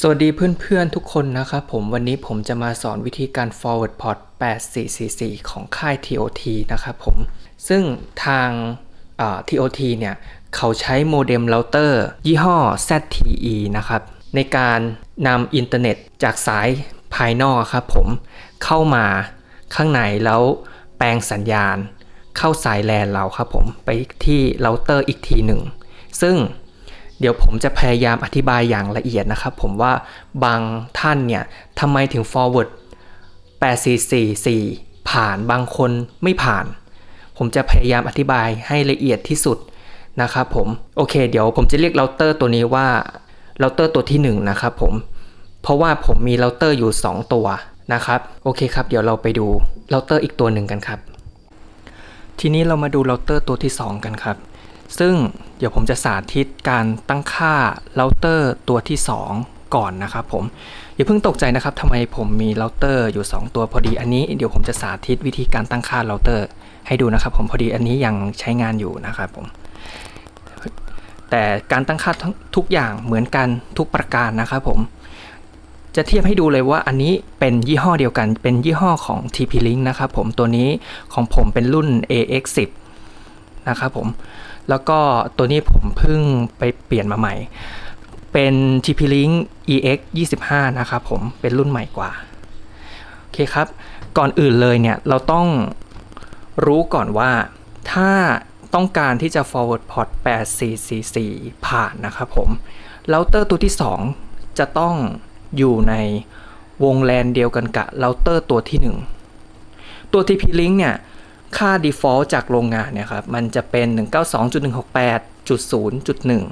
สวัสดีเพื่อนๆทุกคนนะครับผมวันนี้ผมจะมาสอนวิธีการ forward port 8444 ของค่าย TOT นะครับผม ซึ่งทาง TOT เนี่ยเขาใช้โมเด็มเราเตอร์ยี่ห้อ ZTE นะครับ ในการนำอินเทอร์เน็ตจากสายภายนอกครับผมเข้ามาข้างในแล้วแปลงสัญญาณ เข้าสายแลนเราครับผมไปที่เราเตอร์อีกทีหนึ่ง ซึ่ง ดี๋ยวผมจะพยายามอธิบายอย่างละเอียดนะครับ ผมว่าบางท่านเนี่ยทำไมถึง forward 8444 ผ่านบางคนไม่ผ่าน ผมจะพยายามอธิบายให้ละเอียดที่สุดนะครับผมโอเค เดี๋ยวผมจะเรียกเราเตอร์ตัวนี้ว่าเราเตอร์ตัวที่1นะครับผมเพราะว่าผมมีเราเตอร์อยู่ 2 ตัวนะครับโอเคครับเดี๋ยวเราไปดูเราเตอร์อีกตัวหนึ่งกันครับ ทีนี้เรามาดูเราเตอร์ตัวที่ 2 กันครับ ซึ่งเดี๋ยวผมจะสาธิตการตั้งค่าเราเตอร์ตัวที่ 2 ก่อนนะครับผมอย่าเพิ่งตกใจนะครับทำไมผมมีเราเตอร์อยู่ 2 ตัวพอดีอันนี้เดี๋ยวผมจะสาธิตวิธีการตั้งค่าเราเตอร์ให้ดูนะครับผมพอดีอันนี้ยังใช้งานอยู่นะครับผมแต่การตั้งค่าทุกอย่างเหมือนกันทุกประการนะครับผมจะเทียบให้ดูเลยว่าอันนี้เป็นยี่ห้อเดียวกันเป็นยี่ห้อของ TP-Link นะครับผมตัวนี้ของผมเป็นรุ่น AX10 นะครับผม แล้วก็ตัวนี้ผมเพิ่งไปเปลี่ยนมาใหม่ เป็น TP-Link EX 25นะครับผมเป็นรุ่นใหม่กว่า โอเคครับ ก่อนอื่นเลยเนี่ย เราต้องรู้ก่อนว่าถ้าต้องการที่จะ forward port 8444 ผ่านนะครับผมเราเตอร์ตัวที่ 2 จะต้องอยู่ในวงแลนเดียวกันกับเราเตอร์ตัวที่ 1 ตัว TP-Link เนี่ย ค่า default จากโรงงานเนี่ยครับมันจะเป็น 192.168.0.1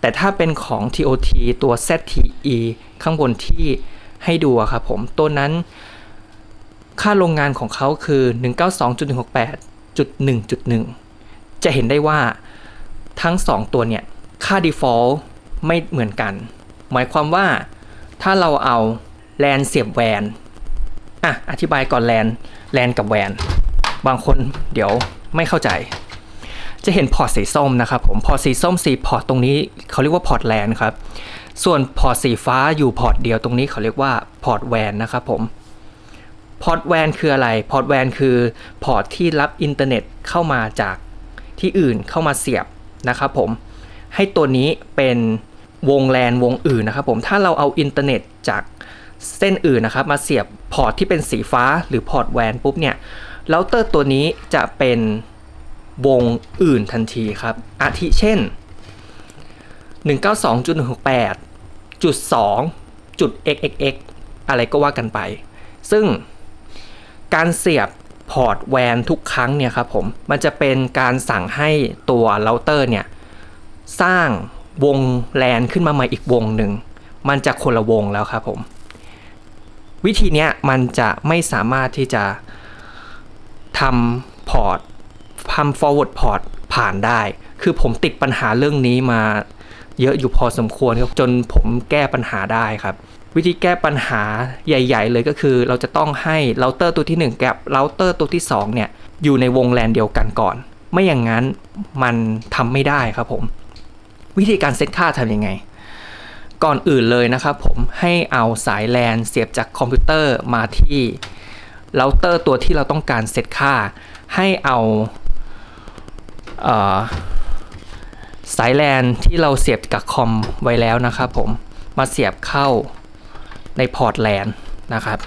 แต่ถ้าเป็นของ TOT ตัว ZTE ข้างบนที่ให้ดูอะครับผม ตัวนั้นค่าโรงงานของเขาคือ 192.168.1.1 จะเห็นได้ว่าทั้ง 2 ตัวเนี่ย ค่า default ไม่เหมือนกัน หมายความว่าถ้าเราเอาแลนเสียบแวนอะอธิบายก่อนแลนแลนกับแวน บางคนเดี๋ยวไม่เข้าใจ จะเห็นพอร์ตสีส้มนะครับผมพอร์ตสีส้มสีพอร์ตตรงนี้เขาเรียกว่าพอร์ตแลนครับส่วนพอร์ตสีฟ้าอยู่พอร์ตเดียวตรงนี้เขาเรียกว่าพอร์ตแวนนะครับผมพอร์ตแวนคืออะไรพอร์ตแวนคือพอร์ตที่รับอินเทอร์เน็ตเข้ามาจากที่อื่นเข้ามาเสียบนะครับผมให้ตัวนี้เป็นวงแลนวงอื่นนะครับผมถ้าเราเอาอินเทอร์เน็ตจากเส้นอื่นนะครับมาเสียบพอร์ตที่เป็นสีฟ้าหรือพอร์ตแวนปุ๊บเนี่ย เราเตอร์ตัวนี้จะเป็นวงอื่นทันทีครับ อาทิเช่น 192.168จุด2จุด xxx อะไรก็ว่ากันไป ซึ่งการเสียบพอร์ตแวนทุกครั้งเนี่ยครับผม มันจะเป็นการสั่งให้ตัวเราเตอร์เนี่ย สร้างวงแลนขึ้นมาใหม่อีกวงหนึ่ง มันจะคนละวงแล้วครับผม วิธีเนี้ยมันจะไม่สามารถที่จะ ทำพอร์ตทำ forward port ผ่านได้ คือผมติดปัญหาเรื่องนี้มาเยอะอยู่พอสมควรครับจนผมแก้ปัญหาได้ครับ วิธีแก้ปัญหาใหญ่ ๆ เลยก็คือเราจะต้องให้เราเตอร์ตัวที่1กับเราเตอร์ตัวที่2เนี่ยอยู่ในวงแลนเดียวกันก่อน ไม่อย่างนั้นมันทำไม่ได้ครับผม วิธีการเซตค่าทำยังไง ก่อนอื่นเลยนะครับผมให้เอาสายแลนเสียบจากคอมพิวเตอร์มาที่ เราเตอร์ตัวที่เราต้องการเซตค่า ให้เอาเออสายแลนที่เราเสียบกับคอมไว้แล้วนะครับผมมาเสียบเข้าในพอร์ตแลนนะครับ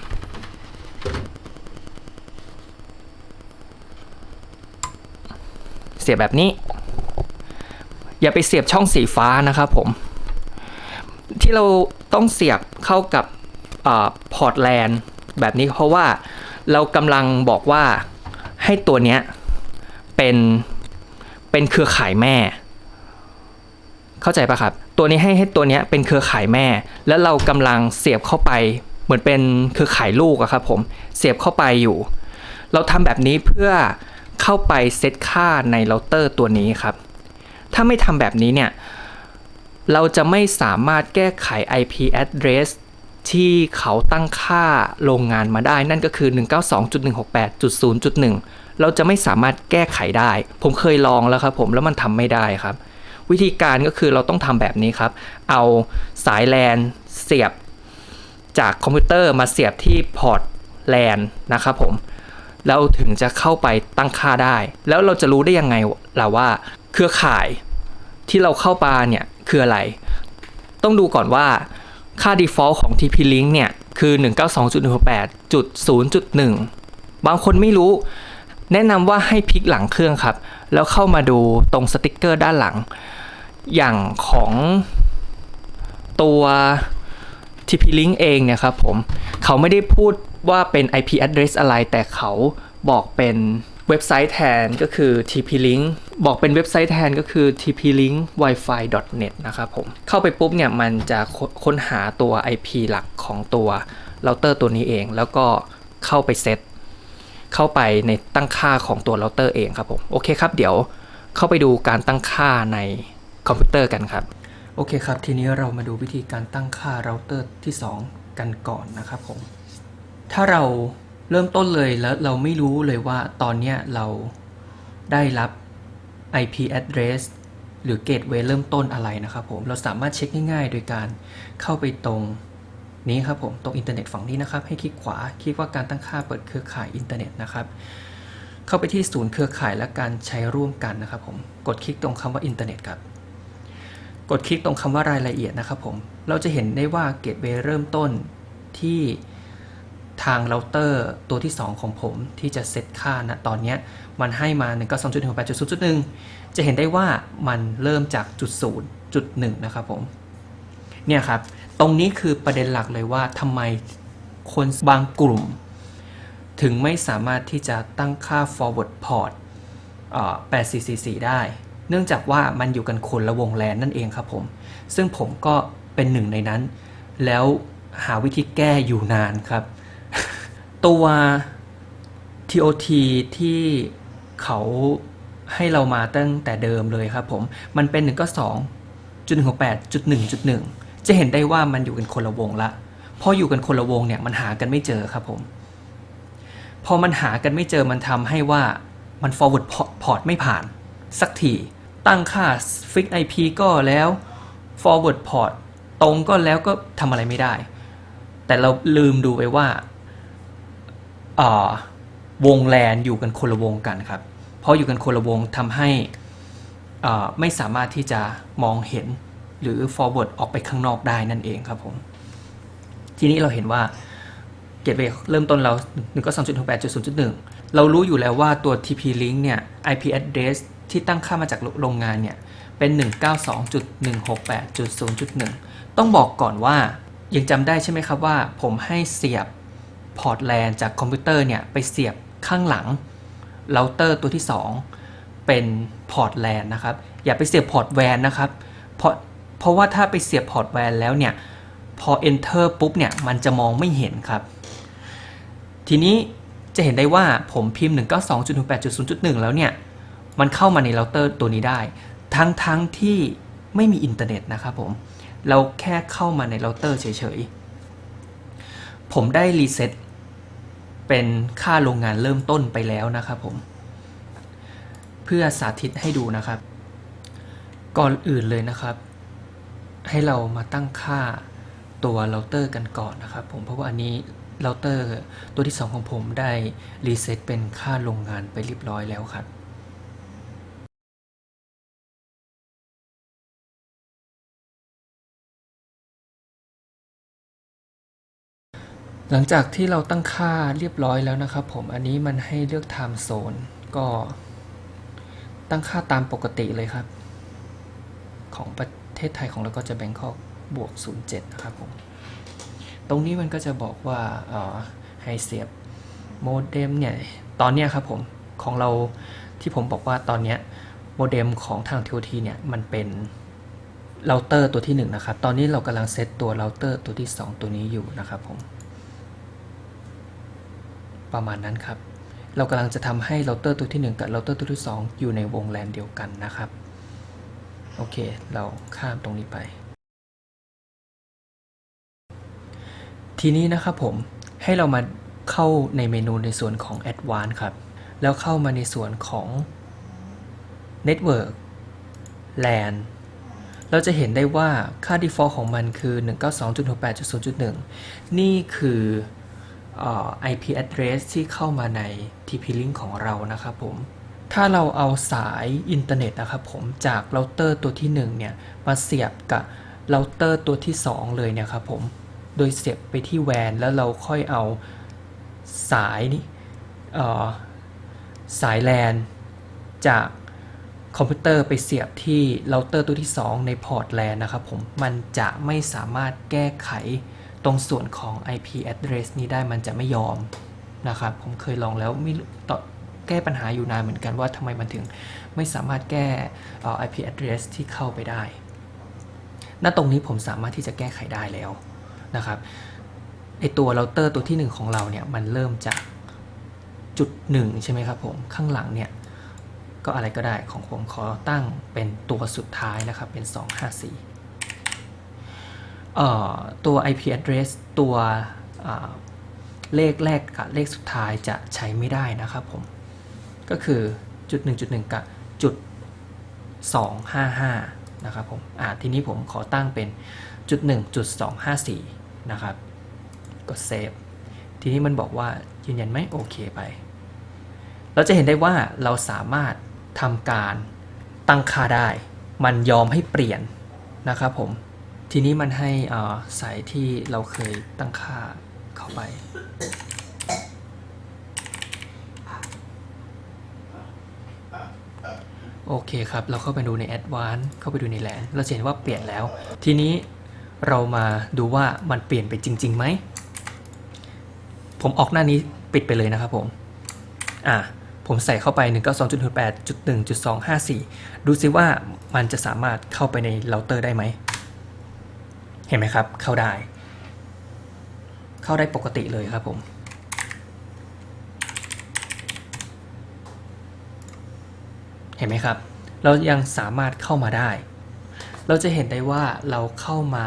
เสียบแบบนี้ อย่าไปเสียบช่องสีฟ้านะครับผม ที่เราต้องเสียบเข้ากับพอร์ตแลนแบบนี้เพราะว่า เรากำลังบอกว่าให้ตัวเนี้ยเป็นเป็นเครือข่ายแม่ เข้าใจปะครับ ตัวนี้ให้ให้ตัวเนี้ยเป็นเครือข่ายแม่ แล้วเรากำลังเสียบเข้าไปเหมือนเป็นเครือข่ายลูกอะครับผมเสียบเข้าไปอยู่ เราทำแบบนี้เพื่อเข้าไปเซตค่าในเราเตอร์ตัวนี้ครับ ถ้าไม่ทำแบบนี้เนี่ยเราจะไม่สามารถแก้ไข IP address ที่เขาตั้งค่าโรงงานมาได้นั่นก็คือ 192.168.0.1 เราจะไม่สามารถแก้ไขได้ ผมเคยลองแล้วครับผมแล้วมันทำไม่ได้ครับ วิธีการก็คือเราต้องทำแบบนี้ครับ เอาสายแลนเสียบจากคอมพิวเตอร์มาเสียบที่พอร์ต LAN นะครับผมแล้วถึงจะเข้าไปตั้งค่าได้ แล้วเราจะรู้ได้ยังไงล่ะว่า เครือข่ายที่เราเข้ามาเนี่ยคืออะไร ต้องดูก่อนว่า ค่า default ของ TP-Link เนี่ยคือ 192.168.0.1 บางคนไม่รู้ แนะนำว่าให้พลิกหลังเครื่องครับ แล้วเข้ามาดูตรงสติกเกอร์ด้านหลัง อย่างของตัว TP-Link เองเนี่ยครับผม เขาไม่ได้พูดว่าเป็น IP address อะไร แต่เขาบอกเป็นเว็บไซต์แทนก็คือ TP-Link บอกเป็นเว็บไซต์แทนก็คือ TP-Link-Wi-Fi.net นะครับผม เข้าไปปุ๊บเนี่ยมันจะค้นหาตัว IP หลักของตัวเราเตอร์ตัวนี้เอง แล้วก็เข้าไปเซตเข้าไปในตั้งค่าของตัวเราเตอร์เองครับผม โอเคครับเดี๋ยวเข้าไปดูการตั้งค่าในคอมพิวเตอร์กันครับ โอเคครับ ทีนี้เรามาดูวิธีการตั้งค่าเราเตอร์ที่ 2 กันก่อนนะครับผม ถ้าเราเริ่มต้นเลยแล้วเราไม่รู้เลยว่าตอนนี้เราได้รับ IP address หรือ gateway เริ่มต้นอะไรนะครับผม เราสามารถเช็คง่ายๆ โดยการเข้าไปตรงนี้ครับผม ตรงอินเทอร์เน็ตฝั่งนี้นะครับ ให้คลิกขวา คลิกว่าการตั้งค่าเปิดเครือข่ายอินเทอร์เน็ตนะครับ เข้าไปที่ศูนย์เครือข่ายและการใช้ร่วมกันนะครับผม กดคลิกตรงคำว่าอินเทอร์เน็ตครับ กดคลิกตรงคำว่ารายละเอียดนะครับผม เราจะเห็นได้ว่าเกตเวย์เริ่มต้นที่ ทางเราเตอร์ตัวที่ 2 ของผมที่จะเซตค่าณตอนนี้มันให้มา1 9 2 1 8 0 1 จะเห็นได้ว่ามันเริ่มจากจุดศูนย์จุดหนึ่งนะครับผม เนี่ยครับ ตรงนี้คือประเด็นหลักเลยว่าทำไมคนบางกลุ่ม ถึงไม่สามารถที่จะตั้งค่า forward port 8444 ได้ เนื่องจากว่ามันอยู่กันคนละวงแลนนั่นเองครับผม ซึ่งผมก็เป็นหนึ่งในนั้น แล้วหาวิธีแก้อยู่นานครับ ตัว TOT ที่เขาให้เรามาตั้งแต่เดิมเลยครับผม มันเป็น1ก็2จุด168จุด1จุด1จะเห็นได้ว่ามันอยู่กันคนละวงละ พออยู่กันคนละวงเนี่ยมันหากันไม่เจอครับผม พอมันหากันไม่เจอมันทำให้ว่ามัน forward port ไม่ผ่าน สักที ตั้งค่า fix IP ก็แล้ว forward port ตรงก็แล้วก็ทำอะไรไม่ได้ แต่เราลืมดูไปว่า วงแลนอยู่กันคนละวงกันครับ เพราะอยู่กันคนละวงทำให้ไม่สามารถที่จะมองเห็นหรือ forward ออกไปข้างนอกได้นั่นเองครับผม ทีนี้เราเห็นว่าเกตเวย์เริ่มต้นเรา1ก็2.68.0.1 เรารู้อยู่แล้วว่าตัว TP link เนี่ย IP address ที่ตั้งค่ามาจากโรงงานเนี่ย เป็น 192.168.0.1 ต้องบอกก่อนว่ายังจำได้ใช่ไหมครับว่าผมให้เสียบ พอร์ตแลนจากคอมพิวเตอร์เนี่ยไปเสียบข้างหลังเราเตอร์ตัวที่ 2 เป็นพอร์ตแลนนะครับ อย่าไปเสียบพอร์ตแวนนะครับเพราะเพราะว่าถ้าไปเสียบพอร์ตแวนแล้วเนี่ยพอ enter ปุ๊บเนี่ยมันจะมองไม่เห็นครับ ทีนี้จะเห็นได้ว่าผมพิมพ์ 192.168.0.1 แล้วเนี่ยมันเข้ามาในเราเตอร์ตัวนี้ได้ ทั้งทั้งที่ไม่มีอินเทอร์เน็ตนะครับผม เราแค่เข้ามาในเราเตอร์เฉยๆ ผมได้รีเซ็ตเป็นค่าโรงงานเริ่มต้นไปแล้วนะครับผม เพื่อสาธิตให้ดูนะครับ ก่อนอื่นเลยนะครับ ให้เรามาตั้งค่าตัวเราเตอร์กันก่อนนะครับ ผมเพราะว่าอันนี้เราเตอร์ตัวที่ 2 ของผมได้รีเซ็ตเป็นค่าโรงงานไปเรียบร้อยแล้วครับ หลังจากที่เราตั้งค่าเรียบร้อยแล้วนะครับผมอันนี้มันให้เลือก time zone ก็ตั้งค่าตามปกติเลยครับ ของประเทศไทยของเราก็จะแบงคอกบวก 07 นะครับผม ตรงนี้มันก็จะบอกว่าให้เสียบโมเด็มเนี่ย ตอนเนี้ยครับผม ของเราที่ผมบอกว่าตอนเนี้ยโมเด็มของทางทีโอทีเนี่ย มันเป็นเราเตอร์ตัวที่ 1 นะครับ ตอนนี้เรากำลังเซตตัวเราเตอร์ตัวที่ 2 ตัวนี้อยู่นะครับผม ประมาณนั้นครับ เรากำลังจะทำให้เราเตอร์ตัวที่ 1 กับเราเตอร์ตัวที่ 2 อยู่ในวงแลนเดียวกันนะครับ โอเค เราข้ามตรงนี้ไป ทีนี้นะครับผมให้เรามาเข้าในเมนูในส่วนของ Advanced ครับ แล้วเข้ามาในส่วนของ Network LAN เราจะเห็นได้ว่าค่า default ของมันคือ 192.68.0.1 นี่คือเอ่อ IP address ที่เข้ามาใน TP-Link ของเรานะครับผม ถ้าเราเอาสายอินเทอร์เน็ตนะครับผมจากเราเตอร์ตัวที่1เนี่ยมาเสียบกับเราเตอร์ตัวที่ 2 เลยเนี่ยครับผม โดยเสียบไปที่แวนแล้วเราค่อยเอาสายนี่เอ่อสายแลนจากคอมพิวเตอร์ไปเสียบที่เราเตอร์ตัวที่ 2 ในพอร์ตแลนนะครับผม มันจะไม่สามารถแก้ไข ตรงส่วนของ IP address นี้ได้มันจะไม่ยอมนะครับ ผมเคยลองแล้วไม่ต่อแก้ปัญหาอยู่นานเหมือนกันว่าทำไมมันถึงไม่สามารถแก้ IP address ที่เข้าไปได้ ณ ตรงนี้ผมสามารถที่จะแก้ไขได้แล้วนะครับไอตัวเราเตอร์ตัวที่ 1 ของเราเนี่ยมันเริ่มจากจุดหนึ่งใช่ไหมครับผมข้างหลังเนี่ยก็อะไรก็ได้ของผมขอตั้งเป็นตัวสุดท้ายนะครับเป็น 254เอ่ ตัว IP address ตัวเลขแรกกับเลขสุดท้ายจะใช้ไม่ได้นะครับผม ก็คือจุด1.1 กับจุด 255 นะครับผมอ่าทีนี้ผมขอตั้งเป็นจุด1จุด254 นะครับ กดเซฟทีนี้มันบอกว่ายืนยันไหมโอเคไป เราจะเห็นได้ว่าเราสามารถทำการตั้งค่าได้ มันยอมให้เปลี่ยนนะครับผม ทีนี้มันให้สายที่เราเคยตั้งค่าเข้าไป โอเคครับ เราเข้าไปดูใน Advanced เข้าไปดูในแลนเราเห็นว่าเปลี่ยนแล้ว ทีนี้เรามาดูว่ามันเปลี่ยนไปจริงๆไหม ผมออกหน้านี้ปิดไปเลยนะครับผม อะผมใส่เข้าไป 192.68.1.254 ดูซิว่ามันจะสามารถเข้าไปในเราเตอร์ได้ไหม เห็นไหมครับ เข้าได้ เข้าได้ปกติเลยครับผม เห็นไหมครับ เรายังสามารถเข้ามาได้ เราจะเห็นได้ว่าเราเข้ามา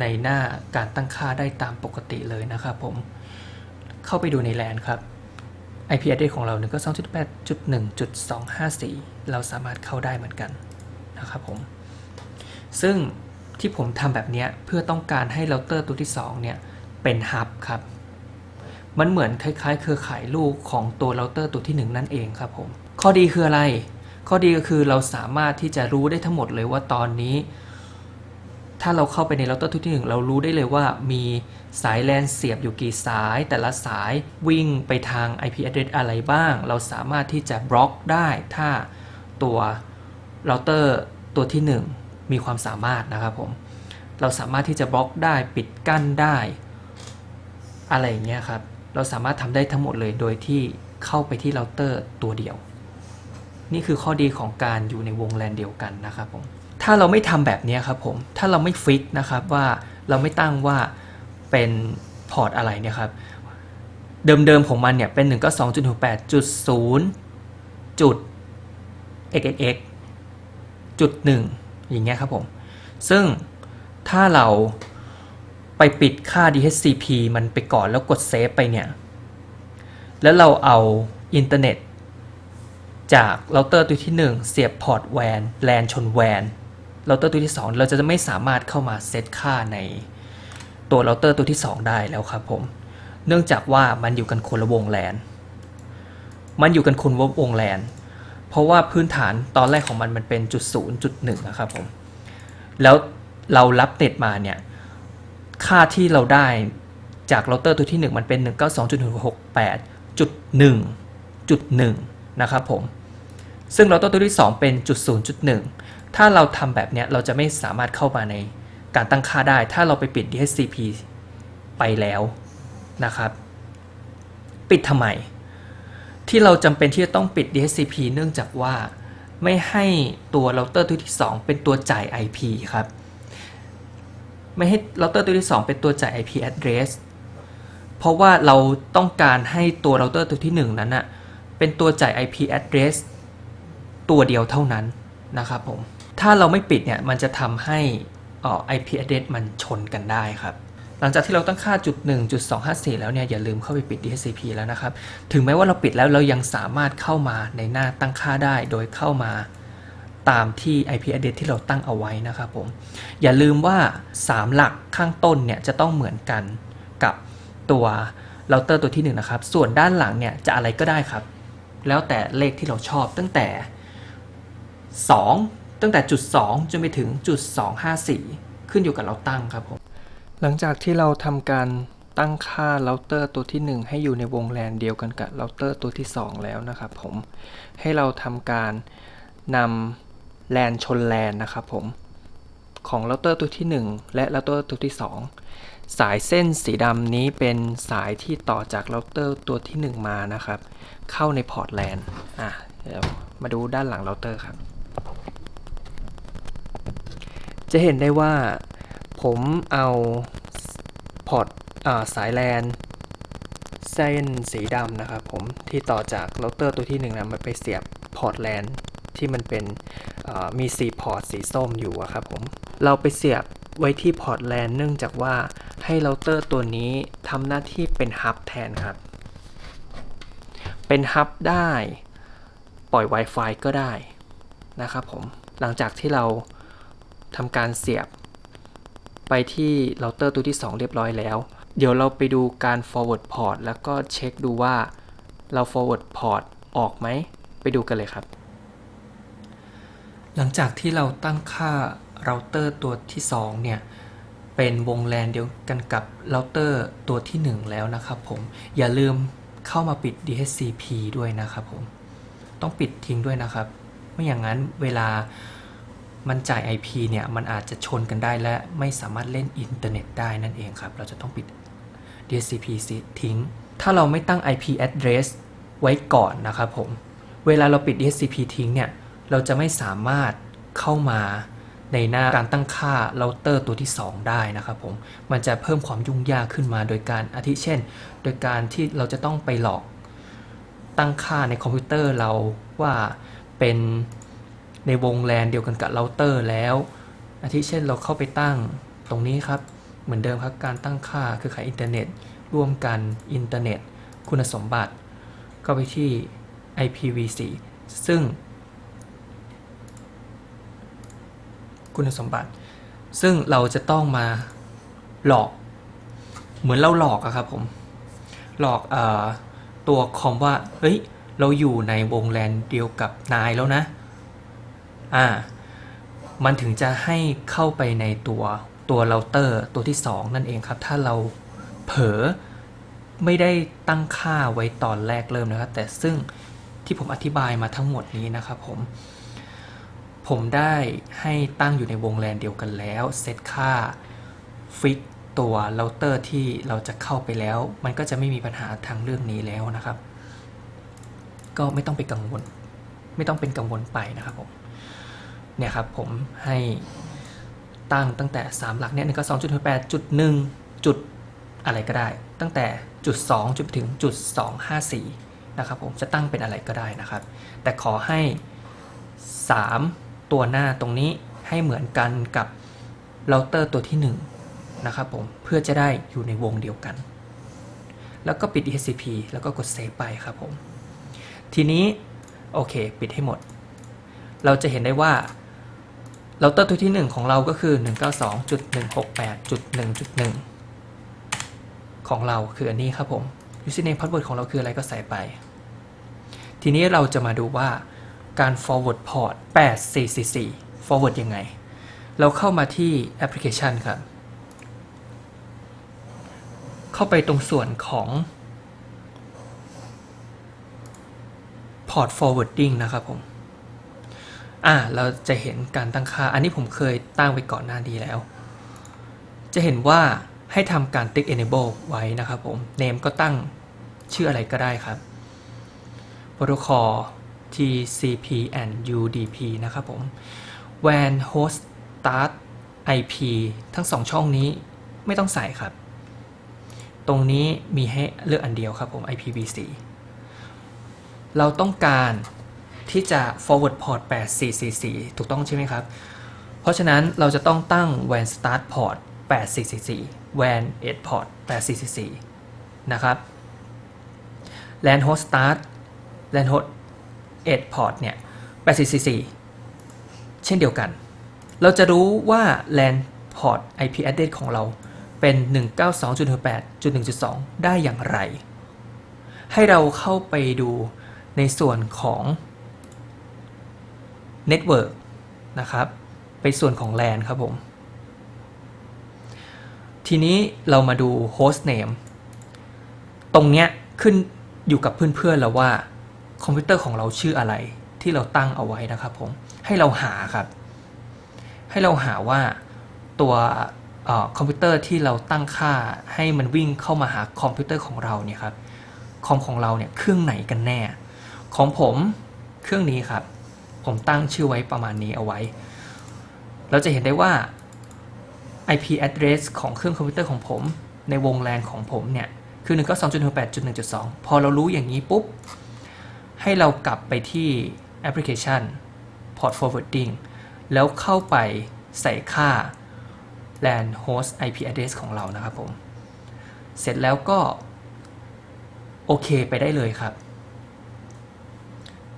ในหน้าการตั้งค่าได้ตามปกติเลยนะครับผม เข้าไปดูในแลนครับ IP address ของเรา 192.8.1.254 เราสามารถเข้าได้เหมือนกันนะครับผม ซึ่ง ที่ผมทำแบบนี้เพื่อต้องการให้เราเตอร์ตัวที่2เนี่ยเป็นฮับครับ มันเหมือนคล้ายๆ เครือข่ายลูกของตัวเราเตอร์ตัวที่ 1 นั่นเองครับผม ข้อดีคืออะไร ข้อดีก็คือเราสามารถที่จะรู้ได้ทั้งหมดเลยว่าตอนนี้ ถ้าเราเข้าไปในเราเตอร์ตัวที่หนึ่งเรารู้ได้เลยว่ามีสายแลนเสียบอยู่กี่สาย แต่ละสายวิ่งไปทาง IP address อะไรบ้าง เราสามารถที่จะบล็อกได้ถ้าตัวเราเตอร์ตัวที่ 1 มีความสามารถนะครับผมเราสามารถที่จะบล็อกได้ปิดกั้นได้ อะไรอย่างเงี้ยครับ เราสามารถทำได้ทั้งหมดเลยโดยที่เข้าไปที่เราเตอร์ตัวเดียว นี่คือข้อดีของการอยู่ในวงแลนเดียวกันนะครับผมถ้าเราไม่ทำแบบนี้ครับผมถ้าเราไม่ฟิกนะครับว่าเราไม่ตั้งว่าเป็นพอร์ตอะไรเนี่ยครับเดิมๆของมันเนี่ยเป็น1ก็2.68.0จุด xxx จุด1 อย่างเงี้ยครับผม ซึ่งถ้าเราไปปิดค่า DHCP มันไปก่อนแล้วกดเซฟไปเนี่ย แล้วเราเอาอินเทอร์เน็ตจากเราเตอร์ตัวที่ 1 เสียบพอร์ตแวนแลนชนแวนเราเตอร์ตัวที่ 2 เราจะไม่สามารถเข้ามาเซตค่าในตัวเราเตอร์ตัวที่ 2 ได้แล้วครับผม เนื่องจากว่ามันอยู่กันคนละวงแลนมันอยู่กันคนละวงแลน เพราะว่าพื้นฐานตอนแรกของมันมันเป็นจุดศูนย์จุดหนึ่งนะครับผม แล้วเรารับเน็ตมาเนี่ย ค่าที่เราได้จากเราเตอร์ตัวที่ 1 มันเป็น 192.68.1.1 นะครับผม ซึ่งเราเตอร์ตัวที่ 2 เป็นจุด0.1ถ้าเราทำแบบเนี้ยเราจะไม่สามารถเข้ามาในการตั้งค่าได้ ถ้าเราไปปิด DHCP ไปแล้วนะครับ ปิดทำไม ที่เราจำเป็นที่จะต้องปิด DHCP เนื่องจากว่าไม่ให้ตัวเราเตอร์ตัวที่ 2 เป็นตัวจ่าย IP ครับ ไม่ให้เราเตอร์ตัวที่ 2 เป็นตัวจ่าย IP address เพราะว่าเราต้องการให้ตัวเราเตอร์ตัวที่ 1 นั้นนะเป็นตัวจ่าย IP address ตัวเดียวเท่านั้นนะครับผม ถ้าเราไม่ปิดเนี่ยมันจะทำให้อ่อ IP address มันชนกันได้ครับ หลังจากที่เราตั้งค่าจุด1จุด254 แล้วเนี่ยอย่าลืมเข้าไปปิด DHCP แล้วนะครับ ถึงแม้ว่าเราปิดแล้วเรายังสามารถเข้ามาในหน้าตั้งค่าได้โดยเข้ามาตามที่ IP address ที่เราตั้งเอาไว้นะครับผม อย่าลืมว่า 3 หลักข้างต้นเนี่ยจะต้องเหมือนกันกับตัวเราเตอร์ตัวที่ 1 นะครับ ส่วนด้านหลังเนี่ยจะอะไรก็ได้ครับ แล้วแต่เลขที่เราชอบตั้งแต่ 2 ตั้งแต่จุด2จนไปถึงจุด254 ขึ้นอยู่กับเราตั้งครับผม หลังจากที่เราทำการตั้งค่าเราเตอร์ตัวที่ 1 ให้อยู่ในวงแลนเดียวกันกับเราเตอร์ตัวที่ 2 แล้วนะครับผมให้เราทำการนำแลนชนแลนนะครับผมของเราเตอร์ตัวที่ 1 และเราเตอร์ตัวที่ 2 สายเส้นสีดำนี้เป็นสายที่ต่อจากเราเตอร์ตัวที่ 1 มานะครับ เข้าในพอร์ตแลนอะเดี๋ยวมาดูด้านหลังเราเตอร์ครับ จะเห็นได้ว่า ผมเอาพอร์ตสายแลนเส้นสีดำนะครับผมที่ต่อจากเราเตอร์ตัวที่หนึ่งนะมันไปเสียบพอร์ตแลนที่มันเป็นมีสีพอร์ตสีส้มอยู่อะครับผมเราไปเสียบไว้ที่พอร์ตแลนเนื่องจากว่าให้เราเตอร์ตัวนี้ทำหน้าที่เป็นฮับแทนครับ เป็นฮับได้ปล่อย Wi-Fi ก็ได้นะครับผมหลังจากที่เราทำการเสียบ ไปที่เราเตอร์ตัวที่ 2 เรียบร้อยแล้ว เดี๋ยวเราไปดูการ forward port แล้วก็เช็คดูว่าเรา forward port ออกไหม ไปดูกันเลยครับ หลังจากที่เราตั้งค่าเราเตอร์ตัวที่ 2 เนี่ยเป็นวงแลนเดียวกันกับเราเตอร์ตัวที่ 1 แล้วนะครับผม อย่าลืมเข้ามาปิด DHCP ด้วยนะครับผม ต้องปิดทิ้งด้วยนะครับ ไม่อย่างนั้นเวลา มันจ่าย IP เนี่ยมันอาจจะชนกันได้และไม่สามารถเล่นอินเทอร์เน็ตได้นั่นเองครับ เราจะต้องปิด DHCP ทิ้ง ถ้าเราไม่ตั้ง IP address ไว้ก่อนนะครับผม เวลาเราปิด DHCP ทิ้งเนี่ย เราจะไม่สามารถเข้ามาในหน้าการตั้งค่าเราเตอร์ตัวที่ 2 ได้นะครับผม มันจะเพิ่มความยุ่งยากขึ้นมาโดยการอาทิเช่น โดยการที่เราจะต้องไปหลอกตั้งค่าในคอมพิวเตอร์เราว่าเป็น ในวงแลนเดียวกันกับเราเตอร์แล้วอาทิเช่นเราเข้าไปตั้งตรงนี้ครับ เหมือนเดิมครับการตั้งค่าคือขายอินเทอร์เน็ต ร่วมกันอินเทอร์เน็ต คุณสมบัติ ก็ไปที่ IPv4 ซึ่ง คุณสมบัติ ซึ่งเราจะต้องมาหลอก เหมือนเราหลอกอะครับผม หลอกอตัวคอมว่า เฮ้ย เราอยู่ในวงแลนเดียวกับนายแล้วนะ อ่า มันถึงจะให้เข้าไปในตัวตัวเราเตอร์ตัวที่ 2 นั่นเองครับ ถ้าเราเผลอไม่ได้ตั้งค่าไว้ตอนแรกเริ่มนะครับ แต่ซึ่งที่ผมอธิบายมาทั้งหมดนี้นะครับผม ผมได้ให้ตั้งอยู่ในวงแลนเดียวกันแล้วเซตค่าฟิกตัวเราเตอร์ที่เราจะเข้าไปแล้ว มันก็จะไม่มีปัญหาทางเรื่องนี้แล้วนะครับ ก็ไม่ต้องไปกังวล ไม่ต้องเป็นกังวลไปนะครับผม เนี่ยครับผมให้ตั้งตั้งแต่ 3 หลักเนี่ยหนึ่งก็สองจุดแปดจุดหนึ่งจุดอะไรก็ได้ ตั้งแต่จุด2จุดถึงจุด254นะครับผมจะตั้งเป็นอะไรก็ได้นะครับ แต่ขอให้ 3 ตัวหน้าตรงนี้ให้เหมือนกันกับเราเตอร์ตัวที่ 1 นะครับผมเพื่อจะได้อยู่ในวงเดียวกัน แล้วก็ปิด DHCP แล้วก็กดเซฟไปครับผม ทีนี้ โอเค ปิดให้หมด เราจะเห็นได้ว่า เราเตอร์ตัวที่ 1 ของเราก็คือ 192.168.1.1 ของเราคืออันนี้ครับผม username password ของเราคืออะไรก็ใส่ไป ทีนี้เราจะมาดูว่าการ forward port 8444 forward ยังไง เราเข้ามาที่แอปพลิเคชันครับ เข้าไปตรงส่วนของ port forwarding นะครับผม อ่าเราจะเห็นการตั้งค่า อันนี้ผมเคยตั้งไว้ก่อนหน้านี้แล้ว จะเห็นว่าให้ทำการติ๊ก enable ไว้นะครับผม name ก็ตั้งชื่ออะไรก็ได้ครับ protocol TCP and UDP นะครับผม WAN host start IP ทั้งสองช่องนี้ไม่ต้องใส่ครับ ตรงนี้มีให้เลือกอันเดียวครับผม IPv4 เราต้องการ ที่จะ forward port 8444 ถูกต้องใช่ไหมครับ เพราะฉะนั้นเราจะต้องตั้ง WAN start port 8444 WAN edge port 8444 นะครับ LAN host start LAN host edge port เนี่ย8444 เช่นเดียวกัน เราจะรู้ว่า LAN port IP address ของเราเป็น 192.168.1.2 ได้อย่างไร ให้เราเข้าไปดูในส่วนของ Network นะครับ ไปส่วนของ LAN ครับผม ทีนี้เรามาดู host name ตรงเนี้ยขึ้นอยู่กับเพื่อนๆแล้วว่าคอมพิวเตอร์ของเราชื่ออะไรที่เราตั้งเอาไว้นะครับผมให้เราหาครับ ให้เราหาว่าตัวออคอมพิวเตอร์ที่เราตั้งค่าให้มันวิ่งเข้ามาหาคอมพิวเตอร์ของเราเนี่ยครับคอมของเราเนี่ยเครื่องไหนกันแน่ ของผมเครื่องนี้ครับ ผมตั้งชื่อไว้ประมาณนี้เอาไว้ เราจะเห็นได้ว่า IP address ของเครื่องคอมพิวเตอร์ของผม ในวง LAN ของผมเนี่ย คือ 192.168.1.2 พอเรารู้อย่างนี้ปุ๊บ ให้เรากลับไปที่แอปพลิเคชัน Port Forwarding แล้วเข้าไปใส่ค่า LAN host IP address ของเรานะครับผม เสร็จแล้วก็ โอเคไปได้เลยครับ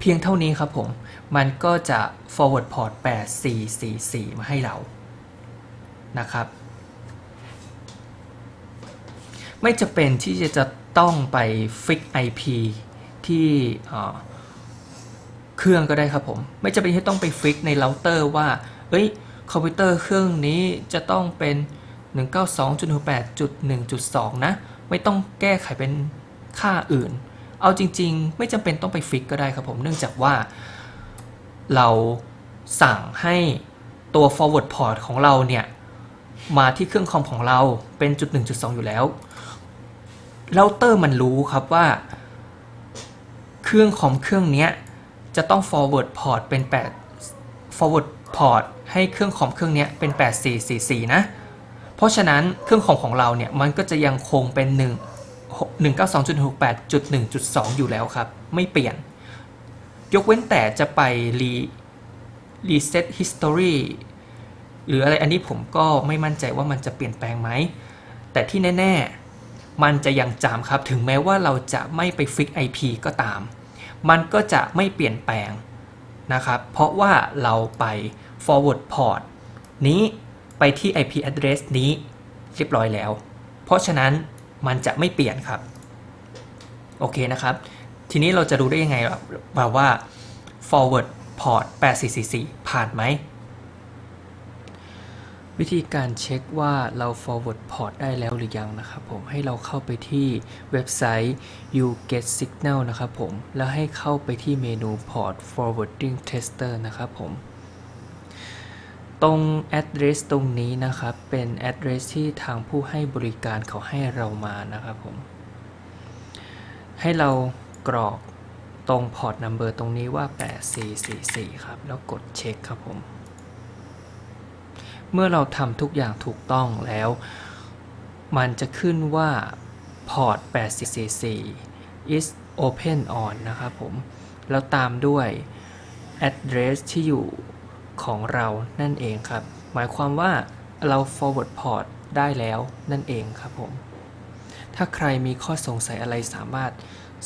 พียงเท่านี้ครับผม มันก็จะ forward port 8444 มาให้เรา นะครับ ไม่จะเป็นที่จะจะต้องไปฟิก IP ที่เครื่องก็ได้ครับผม ไม่จะเป็นที่ต้องไปฟิกในเราเตอร์ว่า เอ้ย คอมพิวเตอร์เครื่องนี้จะต้องเป็น 192.168.1.2 นะ ไม่ต้องแก้ไขเป็นค่าอื่น เอาจริง ๆ ไม่จำเป็นต้องไปฟิกก็ได้ครับผม เนื่องจากว่าเราสั่งให้ตัว forward port ของเราเนี่ย มาที่เครื่องคอมของเราเป็นจุด1.2อยู่แล้วเราเตอร์มันรู้ครับว่า เครื่องคอมเครื่องเนี้ยจะต้อง forward port เป็น 8 forward port ให้เครื่องคอมเครื่องเนี้ยเป็น 8444 นะ เพราะฉะนั้นเครื่องคอมของเราเนี่ย มันก็จะยังคงเป็น 1 192.68.1.2 อยู่แล้วครับ ไม่เปลี่ยน ยกเว้นแต่จะไป re reset history หรืออะไรอันนี้ผมก็ไม่มั่นใจว่ามันจะเปลี่ยนแปลงไหม แต่ที่แน่ ๆ มันจะยังจำครับ ถึงแม้ว่าเราจะไม่ไปฟิก IP ก็ตาม มันก็จะไม่เปลี่ยนแปลงนะครับ เพราะว่าเราไป forward port นี้ไปที่ IP address นี้เรียบร้อยแล้ว เพราะฉะนั้น มันจะไม่เปลี่ยนครับ โอเคนะครับ ทีนี้เราจะรู้ได้ยังไงว่าว่า forward port 8444 ผ่านไหม วิธีการเช็คว่าเรา forward port ได้แล้วหรือยังนะครับผมให้เราเข้าไปที่เว็บไซต์ you get signal นะครับผม แล้วให้เข้าไปที่เมนู port forwarding tester นะครับผม ตรง address ตรงนี้นะครับ เป็น address ที่ทางผู้ให้บริการเขาให้เรามานะครับผม ให้เรากรอกตรง port number ตรงนี้ว่า 8444 ครับ แล้วกดเช็คครับผม เมื่อเราทำทุกอย่างถูกต้องแล้ว มันจะขึ้นว่า port 8444 is open on นะครับผม แล้วตามด้วย address ที่อยู่ ของเรานั่นเองครับ หมายความว่าเรา forward port ได้แล้วนั่นเองครับผม ถ้าใครมีข้อสงสัยอะไรสามารถ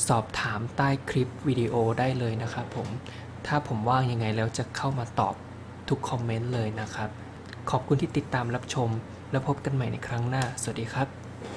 สอบถามใต้คลิปวิดีโอได้เลยนะครับผม ถ้าผมว่างยังไงแล้วจะเข้ามาตอบทุกคอมเมนต์เลยนะครับ ขอบคุณที่ติดตามรับชม แล้วพบกันใหม่ในครั้งหน้า สวัสดีครับ